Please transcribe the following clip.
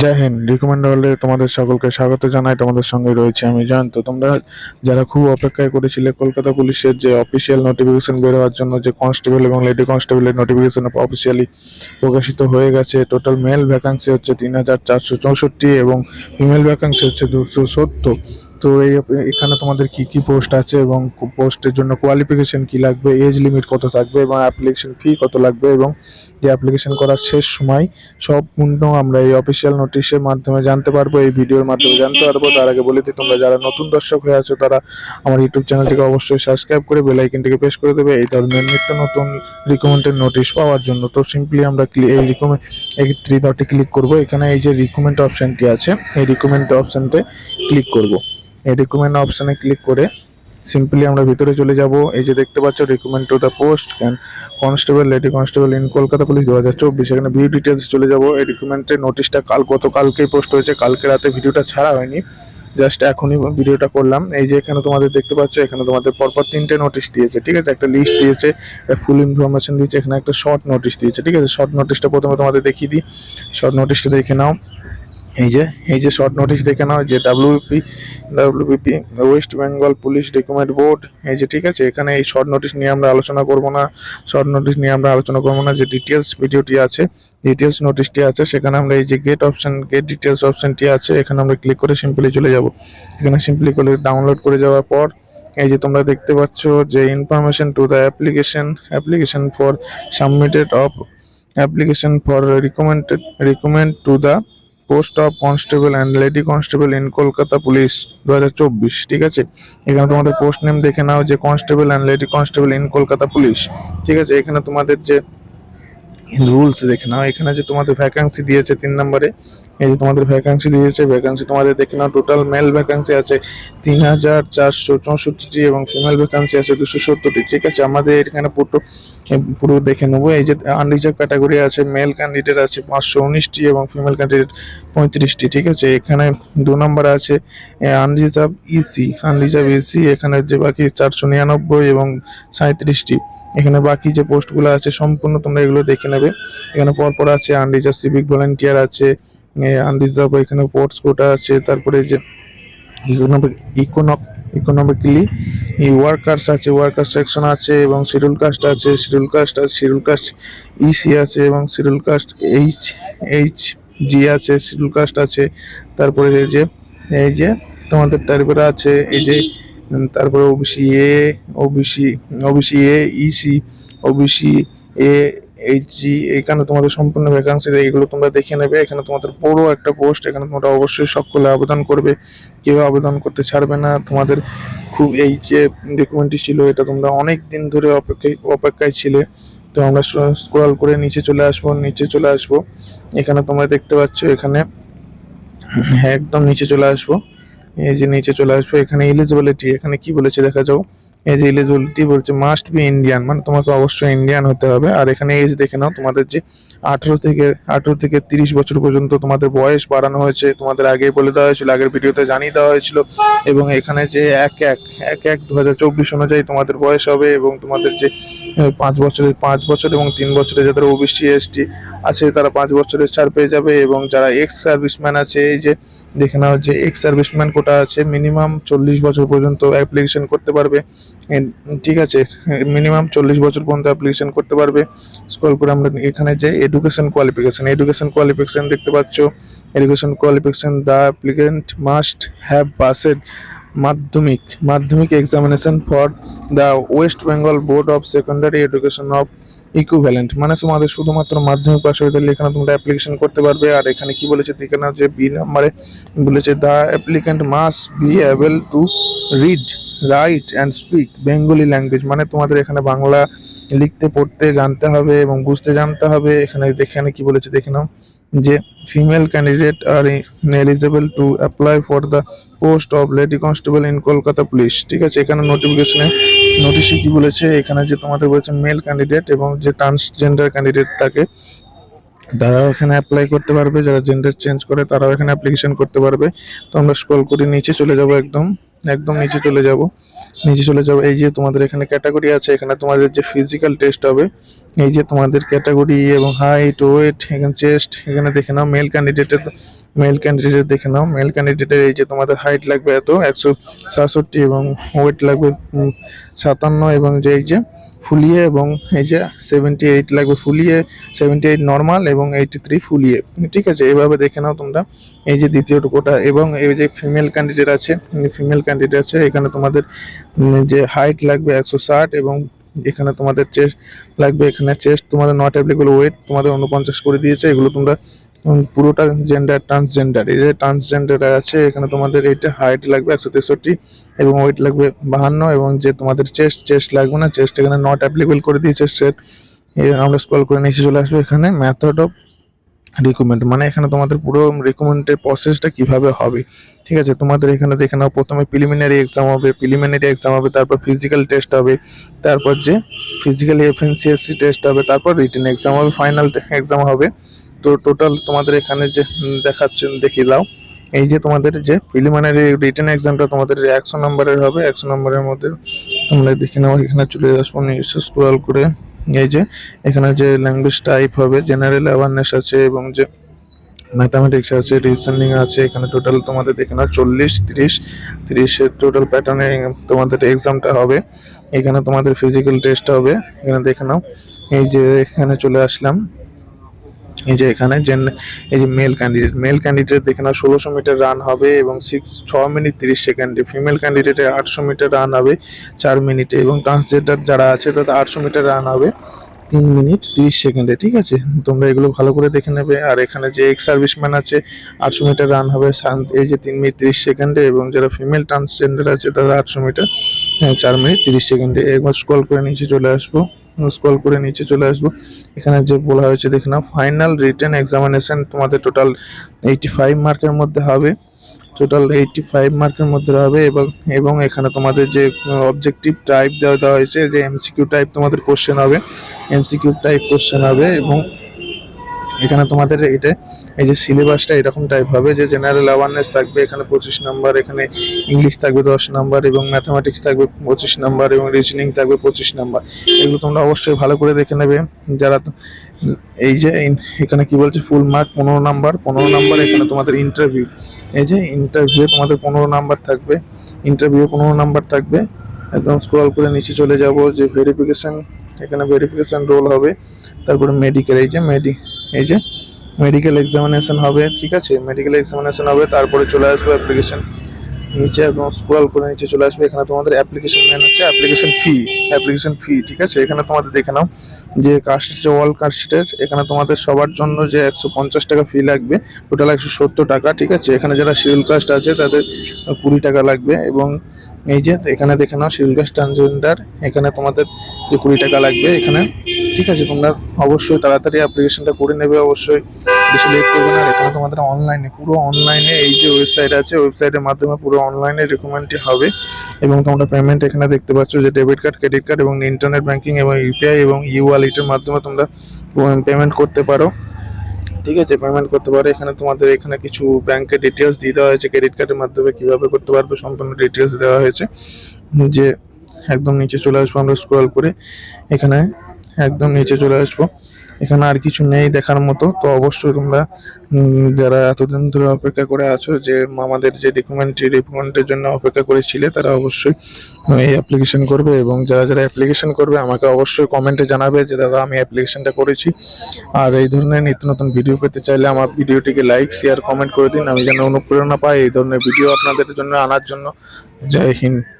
জয় Hind. Recommend হলে তোমাদের সকলকে স্বাগত জানাই। তোমাদের সঙ্গে রয়েছে আমি জান তো তোমরা যারা খুব অপেক্ষায় করেছিলে কলকাতা পুলিশের যে অফিসিয়াল নোটিফিকেশন বের হওয়ার জন্য যে কনস্টেবল এবং লেডি কনস্টেবলের নোটিফিকেশন অফিসিয়ালি প্রকাশিত হয়ে গেছে টোটাল মেল ভ্যাকান্সি হচ্ছে তিন হাজার চারশো চৌষট্টি এবং ফিমেল ভ্যাকান্সি হচ্ছে দুশো সত্তর। তো এই এখানে তোমাদের কি কি পোস্ট আছে এবং পোস্টের জন্য কোয়ালিফিকেশন কি লাগবে এজ লিমিট কত থাকবে এবং অ্যাপ্লিকেশন ফি কত লাগবে এবং যে অ্যাপ্লিকেশন করার শেষ সময় সব পূর্ণ আমরা এই অফিসিয়াল নোটিশের মাধ্যমে জানতে পারব, এই ভিডিওর মাধ্যমে জানতে পারব। তার আগে বলে দিই, তোমরা যারা নতুন দর্শক হয়ে আছো, তারা আমার ইউটিউব চ্যানেলটিকে অবশ্যই সাবস্ক্রাইব করে বেল আইকনটিকে প্রেস করে দেবে। এই ধরনের নিত্য নতুন রিকমেন্ডের নোটিশ পাওয়ার জন্য তো সিম্পলি আমরা এই রিকমেন্ড এই থ্রি ডটে ক্লিক করব। এখানে এই যে রিকমেন্ড অপশানটি আছে, এই রিকমেন্ড অপশানতে ক্লিক করব। এই রিকমেন্ড অপশানে ক্লিক করে সিম্পলি আমরা ভিতরে চলে যাব। এই যে দেখতে পাচ্ছ recommend to the post can constable lady constable in Kolkata police দু হাজার চব্বিশ। এখানে ভিউ ডিটেলস চলে যাব। এই রিকমেন্ডের নোটিশটা কাল, গতকালকেই পোস্ট হয়েছে। কালকে রাতে ভিডিওটা ছাড়া হয়নি। জাস্ট এখনই ভিডিওটা করলাম। এই যে এখানে তোমাদের দেখতে পাচ্ছ, এখানে তোমাদের পরপর তিনটে নোটিশ দিয়েছে, ঠিক আছে? একটা লিস্ট দিয়েছে ফুল ইনফরমেশন দিয়েছে, এখানে একটা শর্ট নোটিশ দিয়েছে, ঠিক আছে? শর্ট নোটিশটা প্রথমে তোমাদের দেখিয়ে দিই। শর্ট নোটিশটা দেখে নাও। এই যে এই যে শর্ট নোটিশ দেখে নাও যে WP WBP West Bengal police recommend board এই যে ঠিক আছে, এখানে এই শর্ট নোটিশ নিয়ে আমরা আলোচনা করব না শর্ট নোটিশ নিয়ে আমরা আলোচনা করব না, যে ডিটেলস ভিডিওটি আছে ডিটেলস নোটিশটি আছে, সেখানে আমরা এই যে গেট অপশন গেট ডিটেলস অপশনটি আছে, এখানে আমরা ক্লিক করে সিম্পলি চলে যাব। এখানে সিম্পলি করে ডাউনলোড করে যাওয়ার পর, এই যে তোমরা দেখতে পাচ্ছ যে information to the application application for submitted of application for recommended recommend to the post of constable and lady constable in Kolkata police দু হাজার চব্বিশ, ঠিক আছে? এখানে তোমাদের পোস্ট নেম দেখে নাও যে constable and lady constable in Kolkata police, ঠিক আছে? এখানে তোমাদের যে রুলস দেখে নাও। এখানে যে তোমাদের ভ্যাকান্সি দিয়েছে তিন নম্বরে, এই যে তোমাদের ভ্যাকান্সি দিয়েছে ভ্যাকান্সি তোমাদের দেখে নাও টোটাল মেল ভ্যাকান্সি আছে তিন হাজার চারশো চৌষট্টিটি এবং ফিমেল ভ্যাকান্সি আছে দুশো সত্তরটি। ঠিক আছে, আমাদের এখানে পুরো পুরো দেখে নেব। এই যে আনরিজার্ভ ক্যাটাগরি আছে মেল ক্যান্ডিডেট আছে পাঁচশো উনিশটি এবং ফিমেল ক্যান্ডিডেট পঁয়ত্রিশটি। ঠিক আছে, এখানে দু নম্বর আছে আনরিজার্ভ ইসি আনরিজার্ভ ইসি এখানে যে বাকি চারশো নিরানব্বই এবং সাঁত্রিশটি এখানে বাকি যে পোস্টগুলো আছে, সম্পূর্ণ তোমরা এগুলো দেখে নেবে। এখানে পরপর আছে আনরিজার্ভ সিভিক ভলেন্টিয়ার আছে আনরিজার্ভ এখানে স্পোর্টস কোটা আছে, তারপরে যে ইকোনমিক ইকোনক ইকোনমিক্যালি এই ওয়ার্কার্স আছে ওয়ার্কার সেকশন আছে এবং শিডিউল কাস্ট আছে শিডিউল কাস্ট আছে শিডিউল কাস্ট ইসি আছে এবং schedule caste H H G আছে শিডিউল কাস্ট আছে, তারপরে এই যে এই যে তোমাদের তারপরে আছে, এই যে তারপরে OBC A OBC OBC A EC OBC A H G এখানে তোমাদের সম্পূর্ণ ভ্যাকান্সি এগুলো তোমরা দেখে নেবে। এখানে তোমাদের বড় একটা পোস্ট এখানে তোমরা অবশ্যই সকলে আবেদন করবে। কেউ আবেদন করতে ছাড়বে না। তোমাদের খুব এই যে ডকুমেন্টটি ছিল, এটা তোমরা অনেক দিন ধরে অপেক্ষায় অপেক্ষায় ছিলে। তো আমরা স্ক্রল করে নিচে চলে আসব, নিচে চলে আসব। এখানে তোমরা দেখতে পাচ্ছ, এখানে একদম নিচে চলে আসব। এই যে নিচে চলে আসব, এখানে এলিজিবিলিটি এখানে কি বলেছে দেখা যাও। এই যে এলিজিবিলিটি বলছে মাস্ট বি ইন্ডিয়ান মানে তোমাকে অবশ্যই ইন্ডিয়ান হতে হবে। আর এখানে এজ দেখে নাও, তোমাদের যে আঠেরো থেকে আঠেরো থেকে তিরিশ বছর পর্যন্ত তোমাদের বয়স বাড়ানো হয়েছে, তোমাদের আগেই বলে দেওয়া হয়েছিল, আগের ভিডিওতে জানিয়ে দেওয়া হয়েছিল। এবং এখানে যে এক এক এক এক দু অনুযায়ী তোমাদের বয়স হবে এবং তোমাদের যে পাঁচ বছরের, পাঁচ বছর এবং তিন বছরে যাদের ওবিসি এসটি আছে, তারা পাঁচ বছরের ছাড় পেয়ে যাবে এবং যারা এক্স সার্ভিসম্যান আছে, এই যে দেখে নাও যে এক্স সার্ভিসম্যান কোটা আছে মিনিমাম চল্লিশ বছর পর্যন্ত অ্যাপ্লিকেশন করতে পারবে। ঠিক আছে মিনিমাম চল্লিশ বছর পর্যন্ত অ্যাপ্লিকেশন করতে পারবে। স্কল করে আমরা এখানে যে এডুকেশন কোয়ালিফিকেশন এডুকেশন কোয়ালিফিকেশন দেখতে পাচ্ছ। Education qualification the applicant must have passed Madhyamik Madhyamik examination for the West Bengal board of secondary education of equivalent মানে তোমাদের শুধুমাত্র মাধ্যমিক পাশ হয়ে গেলে এখানে তোমরা অ্যাপ্লিকেশন করতে পারবে। আর এখানে কি বলেছে দেখে নাও যে বি নাম্বারে বলেছে the applicant must be able to read write and speak Bengali language মানে তোমাদের এখানে বাংলা লিখতে, পড়তে, জানতে হবে এবং বুঝতে জানতে হবে। এখানে এখানে কি বলেছে দেখে নাও। যে female candidate are eligible to apply for the post of lady constable in Kolkata police ঠিক আছে, এখানে নোটিফিকেশনে নোটিশে কি বলেছে? এখানে যে তোমাদের বলেছে মেল ক্যান্ডিডেট এবং যে ট্রান্সজেন্ডার ক্যান্ডিডেট থাকে তারাও এখানে অ্যাপ্লাই করতে পারবে। যারা জেন্ডার চেঞ্জ করে তারাও এখানে অ্যাপ্লিকেশন করতে পারবে। তো আমরা স্ক্রল করে নিচে চলে যাব একদম। একদম নিচে চলে যাব। নিচে চলে যাব। এই যে তোমাদের এখানে ক্যাটাগরি আছে, এখানে তোমাদের যে ফিজিক্যাল টেস্ট হবে, এই যে তোমাদের ক্যাটাগরি এবং হাইট ওয়েট এখানে চেস্ট এখানে দেখে নাও মেল ক্যান্ডিডেটের মেল ক্যান্ডিডেট দেখে নাও। মেল ক্যান্ডিডেটের এই যে তোমাদের হাইট লাগবে এত, একশো সাতষট্টি এবং ওয়েট লাগবে সাতান্ন এবং যে এই যে ফুলিয়ে এবং এই যে সেভেন্টি এইট লাগবে ফুলিয়ে সেভেন্টি এইট নর্মাল এবং এইটি থ্রি ফুলিয়ে। ঠিক আছে এইভাবে দেখে নাও তোমরা। এই যে দ্বিতীয় কোটা এবং এই যে ফিমেল ক্যান্ডিডেট আছে ফিমেল ক্যান্ডিডেট আছে, এখানে তোমাদের যে হাইট লাগবে একশো ষাট এবং এখানে তোমাদের চেস্ট লাগবে, এখানে চেস্ট তোমাদের নট অ্যাপ্লিকেবল ওয়েট তোমাদের উনপঞ্চাশ করে দিয়েছে। এগুলো তোমরা পুরোটা জেন্ডার ট্রান্সজেন্ডার এই যে ট্রান্সজেন্ডার আছে, এখানে তোমাদের এইটা হাইট লাগবে একশো তেষট্টি এবং ওয়েট লাগবে বাহান্ন এবং যে তোমাদের চেস্ট চেস্ট লাগবে না চেস্ট এখানে নট অ্যাপ্লিকেবল করে দিয়েছে সেট আমরা স্কল করে নিচে চলে আসবে এখানে মেথড অফ রিকমেন্ড মানে এখানে তোমাদের পুরো রিকমেন্ডের প্রসেসটা কীভাবে হবে, ঠিক আছে? তোমাদের এখানে দেখে নাও, প্রথমে প্রিলিমিনারি এক্সাম হবে প্রিলিমিনারি এক্সাম হবে, তারপর ফিজিক্যাল টেস্ট হবে, তারপর যে ফিজিক্যাল এফএনসিএসসি টেস্ট হবে, তারপর রিটেন এক্সাম হবে ফাইনাল এক্সাম হবে তো টোটাল তোমাদের এখানে যে দেখাচ্ছেন দেখিয়ে দাও এই যে তোমাদের যে প্রিলিমিনারি রিটেন এক্সামটা তোমাদের একশো নম্বরের হবে, একশো নম্বরের মধ্যে তোমরা দেখে নাও, এখানে চলে আসব স্ক্রল করে। এই যে, এখানে যে ল্যাঙ্গুয়েজ টাইপ হবে জেনারেল অ্যাওয়ারনেস আছে এবং যে ম্যাথামেটিক্স আছে রিজনিং আছে, এখানে টোটাল তোমাদের দেখে নাও, চল্লিশ, তিরিশ, তিরিশের টোটাল প্যাটার্নে তোমাদের এক্সামটা হবে। এখানে তোমাদের ফিজিক্যাল টেস্ট হবে, এখানে দেখে নাও। এই যে, এখানে চলে আসলাম। এই যে এখানে জেন এই যে মেল ক্যান্ডিডেট মেল ক্যান্ডিডেট দেখে ষোলোশো মিটার রান হবে এবং সিক্স ছ মিনিট তিরিশ সেকেন্ডে ফিমেল ক্যান্ডিডেটের আটশো মিটার রান হবে চার মিনিটে এবং ট্রান্সজেন্ডার যারা আছে তাদের আটশো মিটার রান হবে তিন মিনিট তিরিশ সেকেন্ডে ঠিক আছে? তোমরা এগুলো ভালো করে দেখে নেবে। আর এখানে যে এক্স সার্ভিসম্যান আছে আটশো মিটার রান হবে এই যে তিন মিনিট তিরিশ সেকেন্ডে এবং যারা ফিমেল ট্রান্সজেন্ডার আছে তারা আটশো মিটার হ্যাঁ, চার মিনিট তিরিশ সেকেন্ডে একবার স্ক্রল করে নিচে চলে আসব। স্ক্রল করে নিচে চলে আসব। এখানে যে বলা হয়েছে, দেখে না ফাইনাল রিটেন এক্সামিনেশন তোমাদের টোটাল এইটি ফাইভ মার্কের মধ্যে হবে। টোটাল এইটি ফাইভ মার্কের মধ্যে হবে এবং এবং এখানে তোমাদের যে অবজেক্টিভ টাইপ দেওয়া দেওয়া হয়েছে, যে এমসিকিউ টাইপ তোমাদের কোশ্চেন হবে। এমসিকিউ টাইপ কোশ্চেন হবে এবং এখানে তোমাদের এটা, এই যে সিলেবাসটা এরকম টাইপ হবে যে জেনারেল অ্যাওয়ারনেস থাকবে, এখানে পঁচিশ নাম্বার এখানে ইংলিশ থাকবে দশ নাম্বার এবং ম্যাথামেটিক্স থাকবে পঁচিশ নাম্বার এবং রিজনিং থাকবে পঁচিশ নাম্বার এগুলো তোমরা অবশ্যই ভালো করে দেখে নেবে। যারা এই যে এখানে কি বলছে ফুল মার্ক পনেরো নাম্বার পনেরো নাম্বার এখানে তোমাদের ইন্টারভিউ এই যে ইন্টারভিউ তোমাদের পনেরো নাম্বার থাকবে ইন্টারভিউ পনেরো নাম্বার থাকবে। একদম স্ক্রল করে নিচে চলে যাব যে ভেরিফিকেশান এখানে ভেরিফিকেশান রোল হবে। তারপরে মেডিকেল এই যে মেডি এই যে মেডিকেল এক্সামিনেশন হবে, ঠিক আছে? মেডিকেল এক্সামিনেশন হবে, তারপরে চলে আসবে অ্যাপ্লিকেশন নিচে একদম স্ক্রল করে নিচে চলে আসবে, এখানে তোমাদের অ্যাপ্লিকেশন ম্যান হচ্ছে অ্যাপ্লিকেশন ফি অ্যাপ্লিকেশন ফি ঠিক আছে? এখানে তোমাদের দেখে নাও যে কাস্ট যে অল কাস্টের এখানে তোমাদের সবার জন্য যে একশো পঞ্চাশ টাকা ফি লাগবে টোটাল একশো সত্তর টাকা, ঠিক আছে? এখানে যারা শিডিউল কাস্ট আছে, তাদের কুড়ি টাকা লাগবে এবং এই যে এখানে দেখে নাও শিডিউল কাস্ট ট্রান্সজেন্ডার এখানে তোমাদের যে কুড়ি টাকা লাগবে এখানে। ঠিক আছে, তোমরা অবশ্যই তাড়াতাড়ি অ্যাপ্লিকেশনটা করে নেবে, অবশ্যই। বেশি লেট করবে না এখানে তোমাদের অনলাইনে পুরো অনলাইনে এই যে ওয়েবসাইট আছে ওয়েবসাইটের মাধ্যমে পুরো অনলাইনে রিকমেন্ডটি হবে। এবং তোমরা পেমেন্ট এখানে দেখতে পাচ্ছ যে ডেবিট কার্ড ক্রেডিট কার্ড এবং ইন্টারনেট ব্যাংকিং এবং ইউপিআই এবং ই ওয়ালেটের মাধ্যমে তোমরা পেমেন্ট করতে পারো। ঠিক আছে পেমেন্ট করতে পারো। এখানে তোমাদের এখানে কিছু ব্যাংকের ডিটেলস দিয়ে দেওয়া হয়েছে ক্রেডিট কার্ডের মাধ্যমে কীভাবে করতে পারবে সম্পূর্ণ ডিটেলস দেওয়া হয়েছে। যে একদম নিচে চলে আসব, আমরা স্ক্রল করে এখানে একদম নিচে চলে আসব। এখানে আর কিছু নেই দেখার মতো। তো অবশ্যই তোমরা যারা এতদিন ধরে অপেক্ষা করে আছো যে, আমাদের যে ডকুমেন্ট ডকুমেন্টের জন্য অপেক্ষা করেছিলে, তারা অবশ্যই এই অ্যাপ্লিকেশন করবে এবং যারা যারা অ্যাপ্লিকেশন করবে, আমাকে অবশ্যই কমেন্টে জানাবে যে, দাদা, আমি অ্যাপ্লিকেশনটা করেছি। আর এই ধরনের নিত্য নতুন ভিডিও পেতে চাইলে আমার ভিডিওটিকে লাইক শেয়ার কমেন্ট করে দিন। আমি যেন অনুপ্রেরণা পাই এই ধরনের ভিডিও আপনাদের জন্য, আনার জন্য। জয় হিন্দ।